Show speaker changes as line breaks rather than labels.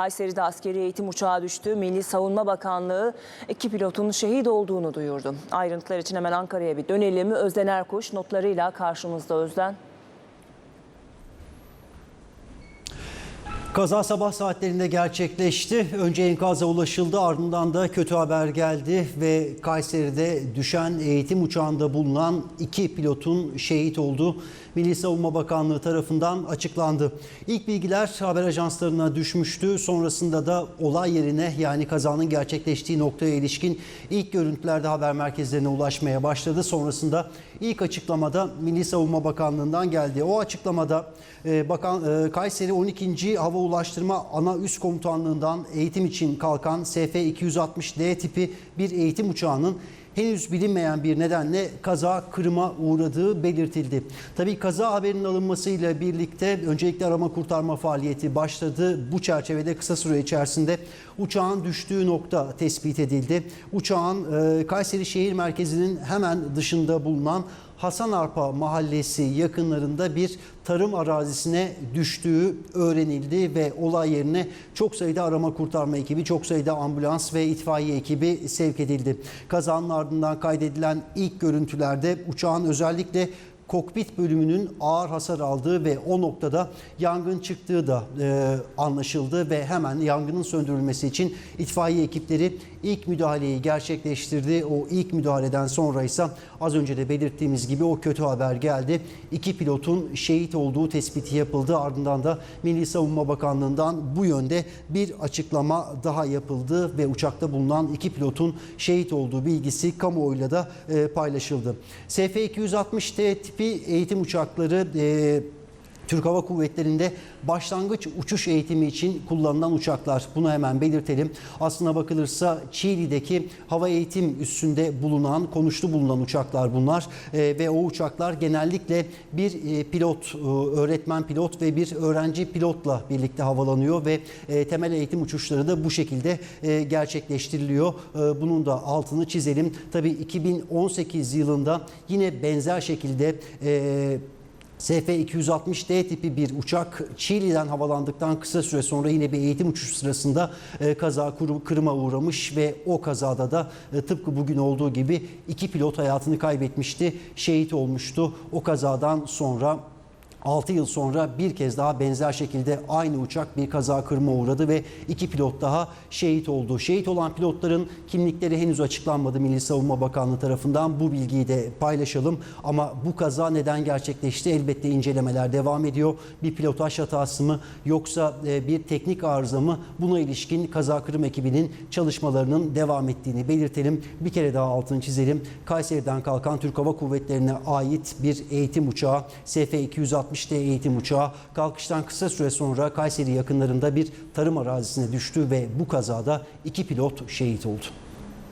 Kayseri'de askeri eğitim uçağı düştü. Milli Savunma Bakanlığı iki pilotun şehit olduğunu duyurdu. Ayrıntılar için hemen Ankara'ya bir dönelim. Özden Erkuş notlarıyla karşımızda Özden.
Kaza sabah saatlerinde gerçekleşti. Önce enkaza ulaşıldı ardından da kötü haber geldi ve Kayseri'de düşen eğitim uçağında bulunan iki pilotun şehit olduğu Milli Savunma Bakanlığı tarafından açıklandı. İlk bilgiler haber ajanslarına düşmüştü. Sonrasında da olay yerine yani kazanın gerçekleştiği noktaya ilişkin ilk görüntülerde haber merkezlerine ulaşmaya başladı. Sonrasında ilk açıklamada Milli Savunma Bakanlığı'ndan geldi. O açıklamada e, Bakan e, Kayseri 12. Hava Ulaştırma Ana Üst Komutanlığı'ndan eğitim için kalkan SF-260D tipi bir eğitim uçağının henüz bilinmeyen bir nedenle kaza kırıma uğradığı belirtildi. Tabii kaza haberinin alınmasıyla birlikte öncelikle arama kurtarma faaliyeti başladı. Bu çerçevede kısa süre içerisinde uçağın düştüğü nokta tespit edildi. Uçağın e, Kayseri şehir merkezinin hemen dışında bulunan Hasan Arpa mahallesi yakınlarında bir tarım arazisine düştüğü öğrenildi ve olay yerine çok sayıda arama kurtarma ekibi, çok sayıda ambulans ve itfaiye ekibi sevk edildi. Kazanın ardından kaydedilen ilk görüntülerde uçağın özellikle kokpit bölümünün ağır hasar aldığı ve o noktada yangın çıktığı da e, anlaşıldı ve hemen yangının söndürülmesi için itfaiye ekipleri ilk müdahaleyi gerçekleştirdi. O ilk müdahaleden sonra ise az önce de belirttiğimiz gibi o kötü haber geldi. İki pilotun şehit olduğu tespiti yapıldı. Ardından da Milli Savunma Bakanlığı'ndan bu yönde bir açıklama daha yapıldı ve uçakta bulunan iki pilotun şehit olduğu bilgisi kamuoyuyla da e, paylaşıldı. SF-260T tipi eğitim uçakları e, Türk Hava Kuvvetleri'nde başlangıç uçuş eğitimi için kullanılan uçaklar. Bunu hemen belirtelim. Aslına bakılırsa Çiğli'deki hava eğitim üssünde bulunan, konuşlu bulunan uçaklar bunlar. Ee, ve o uçaklar genellikle bir e, pilot, e, öğretmen pilot ve bir öğrenci pilotla birlikte havalanıyor ve e, temel eğitim uçuşları da bu şekilde e, gerçekleştiriliyor. E, bunun da altını çizelim. Tabii 2018 yılında yine benzer şekilde e, SF-260D tipi bir uçak Çiğli'den havalandıktan kısa süre sonra yine bir eğitim uçuşu sırasında e, kaza kırıma uğramış ve o kazada da e, tıpkı bugün olduğu gibi iki pilot hayatını kaybetmişti, şehit olmuştu. O kazadan sonra 6 yıl sonra bir kez daha benzer şekilde aynı uçak bir kaza kırma uğradı ve iki pilot daha şehit oldu. Şehit olan pilotların kimlikleri henüz açıklanmadı Milli Savunma Bakanlığı tarafından. Bu bilgiyi de paylaşalım. Ama bu kaza neden gerçekleşti? Elbette incelemeler devam ediyor. Bir pilotaj hatası mı yoksa e, bir teknik arıza mı? Buna ilişkin kaza kırım ekibinin çalışmalarının devam ettiğini belirtelim. Bir kere daha altını çizelim. Kayseri'den kalkan Türk Hava Kuvvetleri'ne ait bir eğitim uçağı SF-260 60 eğitim uçağı kalkıştan kısa süre sonra Kayseri yakınlarında bir tarım arazisine düştü ve bu kazada iki pilot şehit oldu.